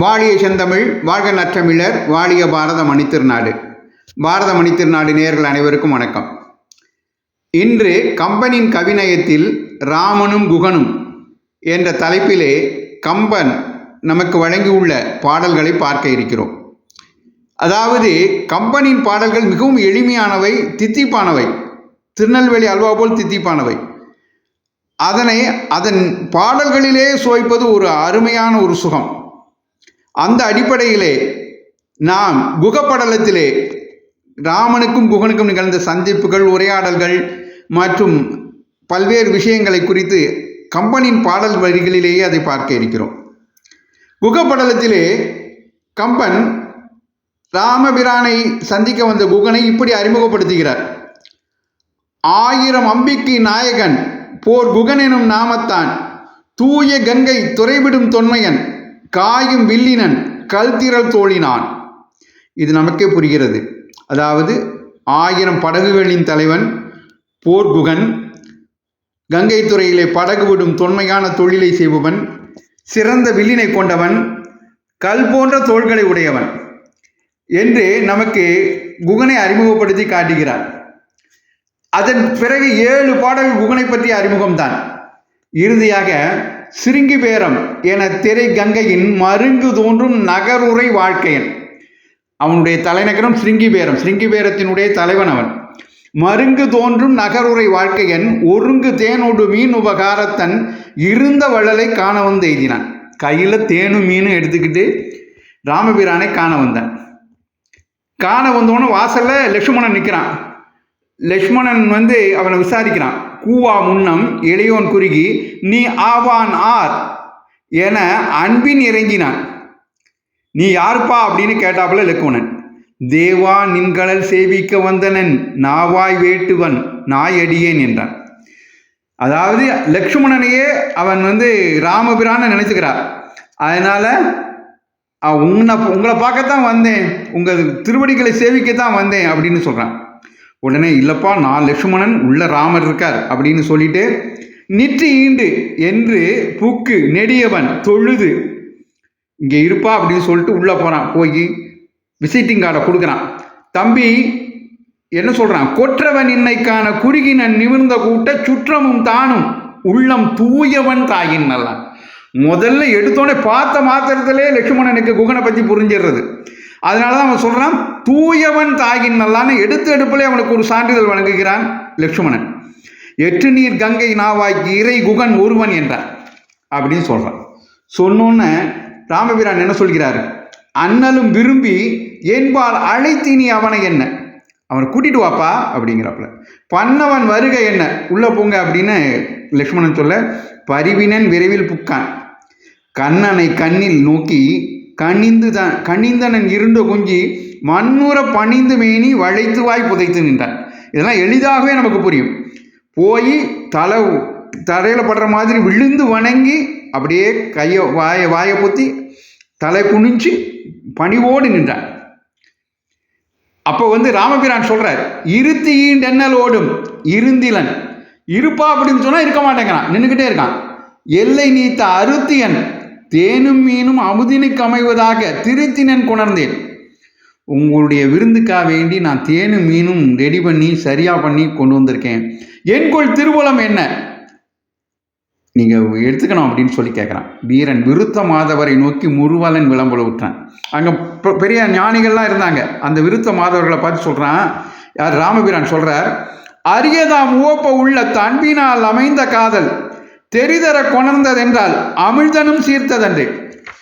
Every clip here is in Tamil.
வாழிய செந்தமிழ் வாழ்க நற்றமிழர் வாழிய பாரத மணித்திருநாடு பாரத மணித்திருநாடு நேர்கள் அனைவருக்கும் வணக்கம். இன்று கம்பனின் கவிநயத்தில் ராமனும் குகனும் என்ற தலைப்பிலே கம்பன் நமக்கு வழங்கியுள்ள பாடல்களை பார்க்க இருக்கிறோம். அதாவது கம்பனின் பாடல்கள் மிகவும் எளிமையானவை தித்திப்பானவை. திருநெல்வேலி அல்வா போல் தித்திப்பானவை. அதனை அதன் பாடல்களிலே சுவைப்பது ஒரு அருமையான ஒரு சுகம். அந்த அடிப்படையிலே நாம் குகப்படலத்திலே ராமனுக்கும் குகனுக்கும் நிகழ்ந்த சந்திப்புகள் உரையாடல்கள் மற்றும் பல்வேறு விஷயங்களை குறித்து கம்பனின் பாடல் வரிகளிலேயே அதை பார்க்க இருக்கிறோம். குகப்படலத்திலே கம்பன் ராமபிரானை சந்திக்க வந்த குகனை இப்படி அறிமுகப்படுத்துகிறார். ஆயிரம் அம்பிக்கு நாயகன் போர் குகன் எனும் நாமத்தான் தூய கங்கை துறைவிடும் தொன்மையன் காயும் வில்லினன் கல்திரல் தோழினான். இது நமக்கே புரிகிறது. அதாவது ஆயிரம் படகுகளின் தலைவன் போர்குகன் கங்கை துறையிலே படகு விடும் தொன்மையான தொழிலை செய்பவன் சிறந்த வில்லினை கொண்டவன் கல் போன்ற தோள்களை உடையவன் என்று நமக்கு குகனை அறிமுகப்படுத்தி காட்டுகிறார். அதன் பிறகு ஏழு பாடல் குகனை பற்றிய அறிமுகம்தான். இறுதியாக சிறுங்கி பேரம் என திரை கங்கையின் மருங்கு தோன்றும் நகருரை வாழ்க்கையன். அவனுடைய தலைநகரம் சிருங்கிபேரம். பேரத்தினுடைய தலைவன் அவன். மருங்கு தோன்றும் நகருரை வாழ்க்கையன் ஒருங்கு தேனோடு மீன் உபகாரத்தன் இருந்த வள்ளலை காண வந்து எய்தினான். கையில் தேனும் மீனும் எடுத்துக்கிட்டு ராமபிரானை காண வந்தான். காண வந்தோன்னு வாசலில் லட்சுமணன் நிற்கிறான் லக்ஷ்மணன் வந்து அவனை விசாரிக்கிறான். கூவா முன்னம் இளையோன் குறுகி நீ ஆவான் ஆர் என அன்பின் இறங்கினான். நீ யாருப்பா? அப்படின்னு கேட்டாப்புல இலக்குவனன். தேவா நின்கடல் சேவிக்க வந்தனன் நாவாய் வேட்டுவன் நாயடியேன் என்றான். அதாவது லக்ஷ்மணனையே அவன் வந்து ராமபிரான நினைச்சுக்கிறார் அதனால உன்னை உங்களை பார்க்கத்தான் வந்தேன். உங்கள் திருவடிகளை சேவிக்கத்தான் வந்தேன் அப்படின்னு சொல்கிறான் உடனே இல்லைப்பா நான் லக்ஷ்மணன் உள்ள ராமர் இருக்கார் அப்படின்னு சொல்லிட்டு நிற்றி ஈண்டு என்று புக்கு நெடியவன் தொழுது இங்கே இருப்பா அப்படின்னு சொல்லிட்டு உள்ளே போகிறான் போய் விசிட்டிங் கார்டை கொடுக்குறான். தம்பி என்ன சொல்கிறான் கொற்றவன் இன்னைக்கான குறுகினன் நிமிர்ந்த கூட்ட சுற்றமும் தானும் உள்ளம் தூயவன் தாயின் நல்லான் முதல்ல எடுத்தோடனே பார்த்த மாத்திரத்திலே லட்சுமணனுக்கு குகனை பற்றி புரிஞ்சிடுறது. அதனால தான் அவன் சொல்கிறான் தூயவன் தாயின் நல்லான்னு எடுத்து எடுப்பிலே அவனுக்கு ஒரு சான்றிதழ் வழங்குகிறான் லக்ஷ்மணன். எட்டு நீர் கங்கை நாவாய்க்கு இறை குகன் ஒருவன் என்றார் அப்படின்னு சொல்கிறான் சொன்னோன்னு ராமபிரான் என்ன சொல்கிறார்? அண்ணலும் விரும்பி என்பால் அழைத்தி நீ அவனை என்ன? அவனை கூட்டிட்டு வாப்பா அப்படிங்கிறாப்புல. பன்னவன் வருக என்ன? உள்ளே போங்க அப்படின்னு லக்ஷ்மணன் சொல்ல பரிவினன் விரைவில் புக்கான். கண்ணனை கண்ணில் நோக்கி கணிந்து தான் கணிந்தனன் இருண்ட குஞ்சி மண்ணுற பணிந்து மேனி வளைத்து வாய் புதைத்து நின்றான். இதெல்லாம் எளிதாகவே நமக்கு புரியும். போய் தலை தரையில் படுற மாதிரி விழுந்து வணங்கி அப்படியே கையை வாயை வாயை பொத்தி தலை குனிஞ்சு பணிவோடு நின்றான். அப்போ வந்து ராமபிரான் சொல்கிறார் இருத்தி ஈண்டென்னல் ஓடும் இருந்திலன். இருப்பா அப்படின்னு சொன்னால் இருக்க மாட்டேங்கிறான். நின்றுக்கிட்டே இருக்கான். எல்லை நீத்த அருத்தியன் தேனும் மீனும் அமுதினுக்கு அமைவதாக திருத்தினன் கொணர்ந்தேன். உங்களுடைய விருந்துக்காக வேண்டி நான் தேனும் மீனும் ரெடி பண்ணி சரியாக பண்ணி கொண்டு வந்திருக்கேன். என்கொள் திருவலம் என்ன? நீங்கள் எடுத்துக்கணும் அப்படின்னு சொல்லி கேட்குறான் வீரன் விருத்த மாதவரை நோக்கி முருவலன் விளம்பல விட்டான் அங்கே பெரிய ஞானிகள்லாம் இருந்தாங்க. அந்த விருத்த மாதவர்களை பார்த்து சொல்கிறான் யார்? ராமபிரான் சொல்கிறார் அரியதாம் உவப்ப உள்ள தன்பினால் அமைந்த காதல். தெரிதர கொணர்ந்ததென்றால் அமிழ்தனும் சீர்த்ததன்று.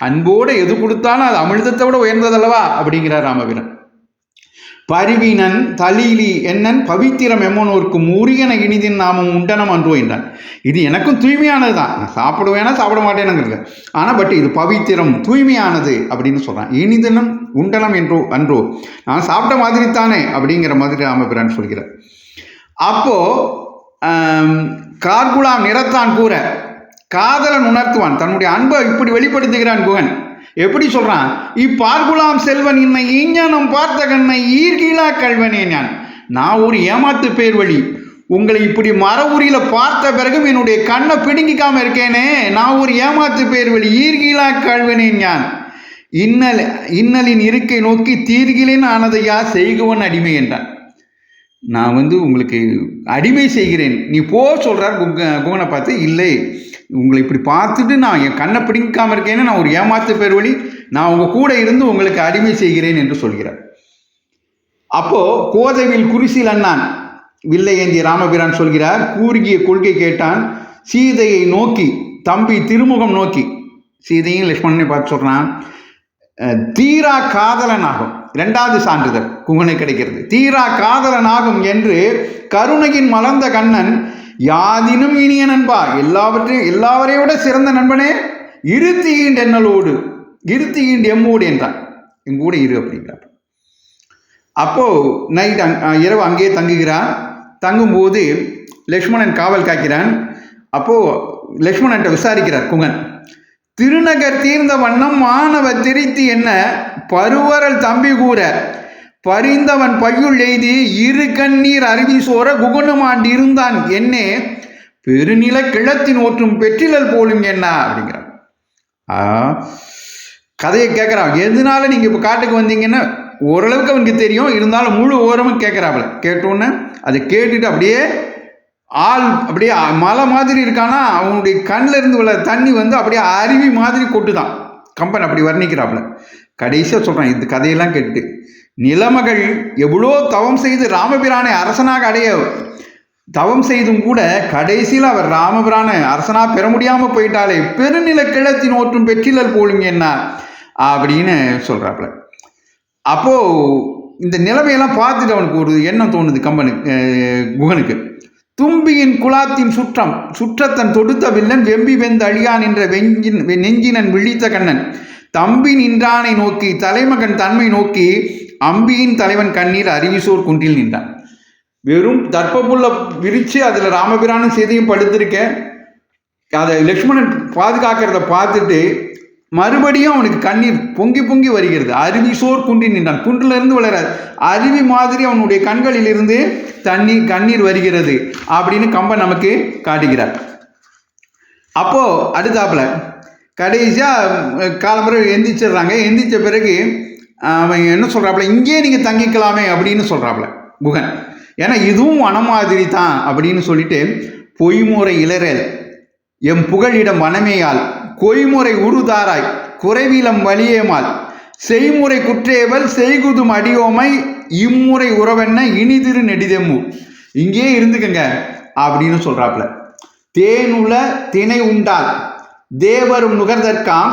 அன்போடு எது கொடுத்தாலும் அது அமிழ்தத்தை விட உயர்ந்ததல்லவா? அப்படிங்கிறார் ராமவீரன். பரிவினன் தலீலி என்னன் பவித்திரம் எம்மனோருக்கு உரியன இனிதின் நாமும் உண்டனம் அன்றோ என்றான். இது எனக்கும் தூய்மையானது தான் நான் சாப்பிடுவேனா சாப்பிட மாட்டேனுங்கிறது ஆனால் பட் இது பவித்திரம் தூய்மையானது அப்படின்னு சொல்கிறான் இனிதினம் உண்டனம் என்றோ அன்றோ. நான் சாப்பிட்ட மாதிரி தானே அப்படிங்கிற மாதிரி ராமபிரான் சொல்கிறார். அப்போது கார்குலாம் நிறத்தான் கூற காதலன் உணர்த்துவான் தன்னுடைய அன்பை இப்படி வெளிப்படுத்துகிறான் குகன். எப்படி சொல்றான்? இப்பார்குலாம் செல்வன் இன்னை ஈஞானம் பார்த்த கண்ணை ஈர்கீழா கல்வனே நான். நான் ஒரு ஏமாத்து பேர் வழி. உங்களை இப்படி மர உரியில் பார்த்த பிறகும் என்னுடைய கண்ணை பிடுங்கிக்காம இருக்கேனே. நான் ஒரு ஏமாத்து பேர் வழி ஈர்கீழா கல்வனேன் ஞான் இன்னல் இன்னலின் இருக்கை நோக்கி தீர்கிலேன் ஆனதையா செய்குவன் அடிமை என்றான். நான் வந்து உங்களுக்கு அடிமை செய்கிறேன். நீ போ சொல்கிறார் குகனை பார்த்து இல்லை உங்களை இப்படி பார்த்துட்டு நான் என் கண்ணை பிடிக்காமல் இருக்கேன்னு நான் ஒரு ஏமாத்து பேர் வழி நான் உங்கள் கூட இருந்து உங்களுக்கு அடிமை செய்கிறேன் என்று சொல்கிறார். அப்போது கோதவில் குரிசில் அண்ணான் வில்லையேந்தி ராமபிரான் சொல்கிறார் கூறுகிய கொள்கை கேட்டான் சீதையை நோக்கி தம்பி திருமுகம் நோக்கி சீதையும் லக்ஷ்மணனை பார்த்து சொல்கிறான் தீரா தீரா காதலனாகும். இரண்டாவது சான்றிதழ் குகனை கிடைக்கிறது. தீரா காதலனாகும் என்று கருணையின் மலர்ந்த கண்ணன் யாதினும் இனிய நண்பா எல்லாவற்றையும் எல்லாவரையும் விட சிறந்த நண்பனே இருத்தியின் என்னலோடு இருத்தியின் எம்மோடு என்றான். என் கூட இரு அப்படிங்கிறார். அப்போ நைட் அங் இரவு அங்கேயே தங்குகிறான். தங்கும்போது லக்ஷ்மணன் காவல் காக்கிறான். அப்போ லக்ஷ்மணன்ட்ட விசாரிக்கிறார் குகன் திருநகர் தீர்ந்த வண்ணம் மாணவ திருத்தி என்ன பருவரல் தம்பி கூற பரிந்தவன் பையுள் எய்தி இரு கண்ணீர் அருவி சோர குகுணமாண்டு இருந்தான் என்னே பெருநில கிழத்தின் ஓற்றும் பெற்றிலல் போலும் என்ன? அப்படிங்கிறான் கதையை கேட்குறான். எதனால நீங்கள் இப்போ காட்டுக்கு வந்தீங்கன்னா ஓரளவுக்கு அவனுக்கு தெரியும். இருந்தாலும் முழு ஓரமும் கேட்குறாப்புல. கேட்டோன்னே அதை கேட்டுட்டு அப்படியே ஆள் அப்படியே மலை மாதிரி இருக்கானா? அவனுடைய கண்ணில் இருந்து உள்ள தண்ணி வந்து அப்படியே அருவி மாதிரி கொட்டுதான். கம்பன் அப்படி வர்ணிக்கிறாப்புல. கடைசியாக சொல்கிறான் இந்த கதையெல்லாம் கேட்டு நிலமகள் எவ்வளோ தவம் செய்து ராமபிரானை அரசனாக அடைய தவம் செய்தும் கூட கடைசியில் அவர் ராமபிரானை அரசனாக பெற முடியாமல் போயிட்டாலே பெருநில கிழத்தின் ஓற்றும் பெற்றிலல் போலும் என்ன? அப்படின்னு சொல்கிறாப்புல அப்போது இந்த நிலைமையெல்லாம் பார்த்துட்டு அவனுக்கு ஒரு எண்ணம் தோணுது கம்பனுக்கு குகனுக்கு. தும்பியின் குலாத்தின் சுற்றம் சுற்றத்தன் தொடுத்த வில்லன் வெம்பி வெந்து அழியான் என்ற வெஞ்சின் நெஞ்சினன் விழித்த கண்ணன். தம்பி நின்றானை நோக்கி தலைமகன் தன்மை நோக்கி அம்பியின் தலைவன் கண்ணீர் அறிவிசோர் குன்றில் நின்றான். வெறும் தர்ப்பப்புல்ல விரித்து அதில் ராமபிரானும் செய்தியும் படுத்திருக்கேன் அதை லக்ஷ்மணன் பாதுகாக்கிறத பார்த்துட்டு மறுபடியும் அவனுக்கு கண்ணீர் பொங்கி பொங்கி வருகிறது. அருவி சோர் குன்றி நின்றான். குன்றிலிருந்து வளராது அருவி மாதிரி அவனுடைய கண்களில் இருந்து தண்ணீர் கண்ணீர் வருகிறது அப்படின்னு கம்பன் நமக்கு காட்டுகிறார். அப்போ அடுத்தாப்புல கடைசியாக காலம்பரை எந்திரிச்சிடுறாங்க. எந்திரிச்ச பிறகு அவன் என்ன சொல்கிறாப்புல இங்கேயே நீங்கள் தங்கிக்கலாமே அப்படின்னு சொல்கிறாப்புல குகன். ஏன்னா இதுவும் வன மாதிரி தான் அப்படின்னு சொல்லிட்டு பொய்முறை இளரல் எம் புகழிடம் வனமேயால் கொய்முறை உருதாராய் குறைவிலம் வலியேமால். செய்முறை குற்றேவல் செய்குதும் அடியோமை இம்முறை உறவென்ன இனிதிரு நெடிதெம்மு. இங்கே இருந்துக்கங்க அப்படின்னு சொல்கிறாப்புல தேனுல திணை உண்டால் தேவரும் நுகர்தற்காம்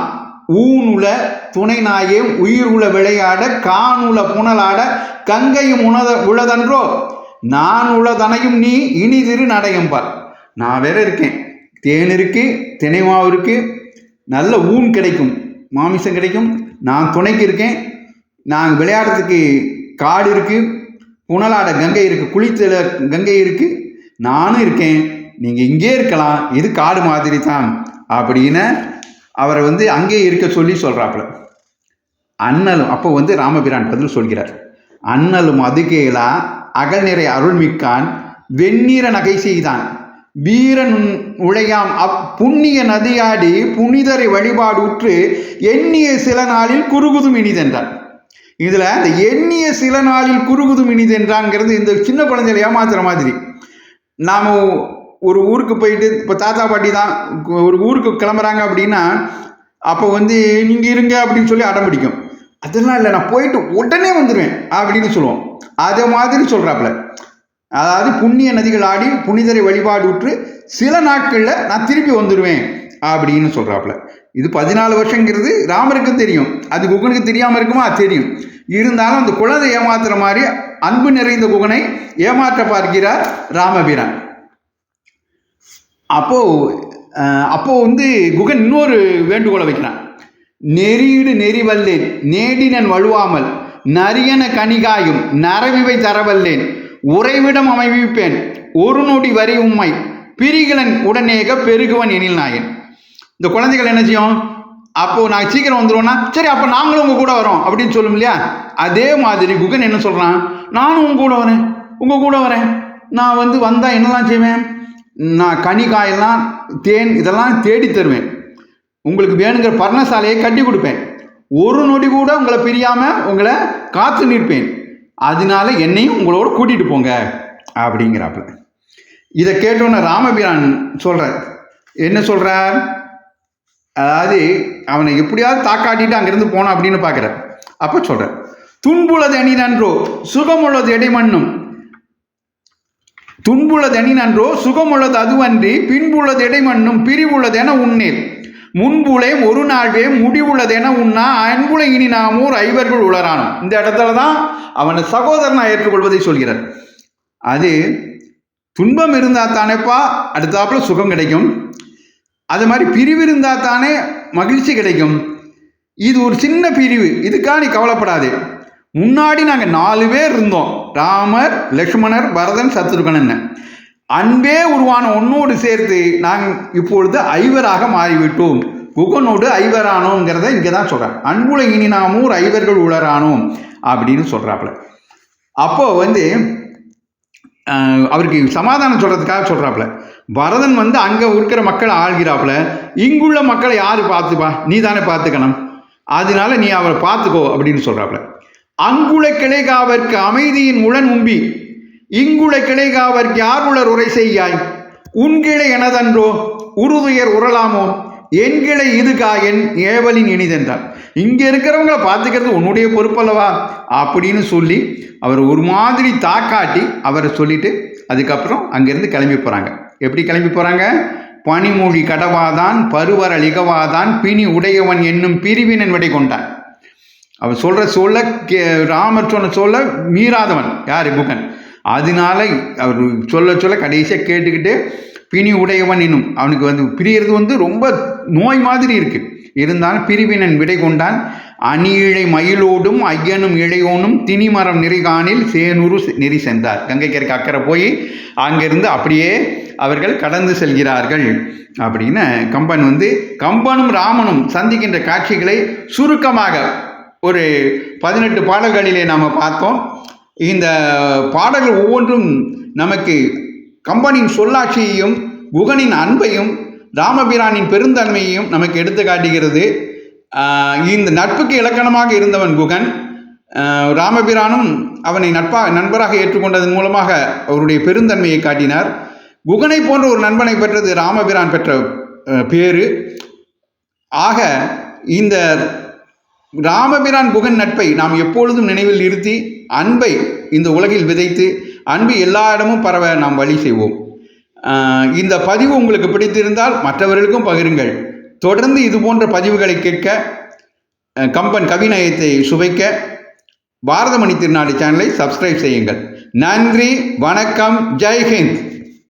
ஊனுல துணை நாயே உயிர் உல விளையாட காணுல புனலாட கங்கையும் உணத உளதன்றோ? நான் உளதனையும் நீ இனிதிரு நடையம்பார். நான் வேற இருக்கேன். தேன் இருக்கு தினைமாவு இருக்கு. நல்ல ஊன் கிடைக்கும். மாமிசம் கிடைக்கும். நான் துணைக்கு இருக்கேன். நான் விளையாடுறதுக்கு காடு இருக்கு. புனலாட கங்கை இருக்கு. குளித்தல கங்கை இருக்கு. நானும் இருக்கேன். நீங்கள் இங்கே இருக்கலாம். இது காடு மாதிரி தான். அப்படின்னு அவரை வந்து அங்கே இருக்க சொல்லி சொல்கிறாப்புல அண்ணலும் அப்போ வந்து ராமபிரான் பதில் சொல்கிறார். அண்ணலும் அதுகேலா அகல்நிறை அருள்மிக்கான் வெண்ணிற நகை செய்தான். வீரன் உழையாம் அப் புண்ணிய நதியாடி புனிதரை வழிபாடு உற்று எண்ணிய சில நாளில் குறுகுதும் இனிதென்றான். இதில் இந்த எண்ணிய சில நாளில் குறுகுதும் இனிதென்றாங்கிறது இந்த சின்ன குழந்தைகளை ஏமாத்துற மாதிரி. நாம் ஒரு ஊருக்கு போயிட்டு இப்போ தாத்தா பாட்டி தான் ஒரு ஊருக்கு கிளம்புறாங்க அப்படின்னா அப்போ வந்து நீங்கள் இருங்க அப்படின்னு சொல்லி அடம் பிடிக்கும். அதெல்லாம் இல்லை நான் போயிட்டு உடனே வந்துடுவேன் அப்படின்னு சொல்லுவோம். அதே மாதிரி சொல்கிறாப்புல அதாவது புண்ணிய நதிகள் ஆடி புனிதரை வழிபாடு உற்று சில நாட்களில் நான் திருப்பி வந்துடுவேன் அப்படின்னு சொல்கிறாப்புல இது பதினாலு வருஷங்கிறது ராமருக்கும் தெரியும். அது குகனுக்கு தெரியாமல் இருக்குமா? தெரியும். இருந்தாலும் அந்த குழந்தை ஏமாத்துற மாதிரி அன்பு நிறைந்த குகனை ஏமாற்ற பார்க்கிறார் ராமபிரான். அப்போ அப்போது வந்து குகன் இன்னொரு வேண்டுகோளை வைக்கிறான். நெறியீடு நெறிவல்லேன் நேடினன் வழுவாமல் நரியன கனிகாயும் நரவிவை தரவல்லேன் உறைவிடம் அமைவிப்பேன் ஒரு நொடி வரி உம்மை பிரிகளன் உடனேக பெருகுவன் எனில் நாயன். இந்த குழந்தைகள் என்ன செய்யும்? அப்போது நாங்கள் சீக்கிரம் வந்துடுவோம்னா சரி அப்போ நாங்களும் உங்கள் கூட வரோம் அப்படின்னு சொல்லும் இல்லையா? அதே மாதிரி குகன் என்ன சொல்கிறான் நானும் உங்க கூட வரேன் உங்கள் கூட வரேன். நான் வந்து வந்தால் என்னெல்லாம் செய்வேன்? நான் கனி காயெல்லாம் தேன் இதெல்லாம் தேடி தருவேன். உங்களுக்கு வேணுங்கிற பர்ணசாலையை கட்டி கொடுப்பேன். ஒரு நொடி கூட உங்களை பிரியாமல் உங்களை காத்து நிற்பேன். அதனால என்னையும் உங்களோட கூட்டிகிட்டு போங்க அப்படிங்கிறாப்புல. இதை கேட்டோன்னே ராமபிரான் சொல்கிறார் என்ன சொல்கிறார் அதாவது அவனை எப்படியாவது தாக்காட்டிட்டு அங்கேருந்து போனான் அப்படின்னு பார்க்குற அப்போ சொல்கிறார் துன்புள்ளது அணி நன்றோ சுகமுள்ளது எடைமண்ணும். துன்புள்ளது நன்றோ சுகமுள்ளது அதுவன்றி பின்புள்ளது இடைமண்ணும் பிரிவுள்ளதென என உண்ணேன் முன்புலே ஒரு நாள்வே முடிவுள்ளதென உண்ணா அன்புல இனி நாமூர் ஐவர்கள் உளரானும். இந்த இடத்துல தான் அவனை சகோதரனா ஏற்றுக்கொள்வதை சொல்கிறார். அது துன்பம் இருந்தால் தானேப்பா அடுத்தாப்புல சுகம் கிடைக்கும். அது மாதிரி பிரிவு இருந்தால் தானே மகிழ்ச்சி கிடைக்கும். இது ஒரு சின்ன பிரிவு இதுக்காக நீ கவலைப்படாதே. முன்னாடி நாங்கள் நாலு பேர் இருந்தோம். ராமர் லக்ஷ்மணர் பரதன் சத்ருகணன் அன்பே உருவான ஒன்னோடு சேர்த்து நாங்கள் இப்பொழுது ஐவராக மாறிவிட்டோம். குகனோடு ஐவரானோங்கிறத இங்கே தான் சொல்கிறேன் அன்புல இனி நாமூர் ஐவர்கள் உளரானோம் அப்படின்னு சொல்கிறாப்புல அப்போ வந்து அவருக்கு சமாதானம் சொல்கிறதுக்காக சொல்கிறாப்புல பரதன் வந்து அங்கே இருக்கிற மக்களை ஆள்கிறாப்புல. இங்குள்ள மக்களை யார் பார்த்துப்பா? நீ தானே பார்த்துக்கணும். அதனால நீ அவரை பார்த்துக்கோ அப்படின்னு சொல்கிறாப்புல அங்குள கிளைகாவற்கு அமைதியின் உளன் உம்பி இங்குள கிளைகாவற்கு யார் உரை செய்யாய். உன்கிளை எனதன்றோ உருதுயர் உரலாமோ என் கிளை இதுகா என் ஏவலின் இனிதென்றார். இங்கே இருக்கிறவங்களை பார்த்துக்கிறது உன்னுடைய பொறுப்பல்லவா? அப்படின்னு சொல்லி அவர் ஒரு மாதிரி தாக்காட்டி அவரை சொல்லிட்டு அதுக்கப்புறம் அங்கேருந்து கிளம்பி போகிறாங்க எப்படி கிளம்பி போகிறாங்க பனிமொழி கடவாதான் பருவர லிகவாதான் பிணி உடையவன் என்னும் பிரிவினன் விடை கொண்டான். அவர் சொல்கிற சொல்ல கே ராமர் சொன்ன சொல்ல மீறாதவன். யார்? புகன் அதனால அவர் சொல்ல சொல்ல கடைசியாக கேட்டுக்கிட்டு பிணி உடையவன் என்னும் அவனுக்கு வந்து பிரியறது வந்து ரொம்ப நோய் மாதிரி இருக்கு. இருந்தாலும் பிரிவினன் விடை கொண்டான். அணியிழை மயிலோடும் ஐயனும் இழையோனும் திணிமரம் நெறிகானில் சேனூரு நெறி சென்றார். கங்கைக்கரைக்கு அக்கறை போய் அங்கிருந்து அப்படியே அவர்கள் கடந்து செல்கிறார்கள். அப்படின்னு கம்பன் வந்து கம்பனும் ராமனும் சந்திக்கின்ற காட்சிகளை சுருக்கமாக ஒரு பதினெட்டு பாடல்களிலே நாம் பார்த்தோம். இந்த பாடல்கள் ஒவ்வொன்றும் நமக்கு கம்பனின் சொல்லாட்சியையும் குகனின் அன்பையும் ராமபிரானின் பெருந்தன்மையையும் நமக்கு எடுத்து காட்டுகிறது. இந்த நட்புக்கு இலக்கணமாக இருந்தவன் குகன். ராமபிரானும் அவனை நட்பாக நண்பராக ஏற்றுக்கொண்டதன் மூலமாக அவருடைய பெருந்தன்மையை காட்டினார். குகனை போன்ற ஒரு நண்பனை பெற்றது ராமபிரான் பெற்ற பேரு ஆக இந்த ராமபிரான் புகன் நட்பை நாம் எப்பொழுதும் நினைவில் நிறுத்தி அன்பை இந்த உலகில் விதைத்து அன்பு எல்லா இடமும் பரவ நாம் வழி செய்வோம். இந்த பதிவு உங்களுக்கு பிடித்திருந்தால் மற்றவர்களுக்கும் பகிருங்கள். தொடர்ந்து இது போன்ற பதிவுகளை கேட்க கம்பன் கவிநயத்தை சுவைக்க பாரதமணி திருநாடு சேனலை சப்ஸ்கிரைப் செய்யுங்கள். நன்றி வணக்கம் ஜெய்ஹிந்த்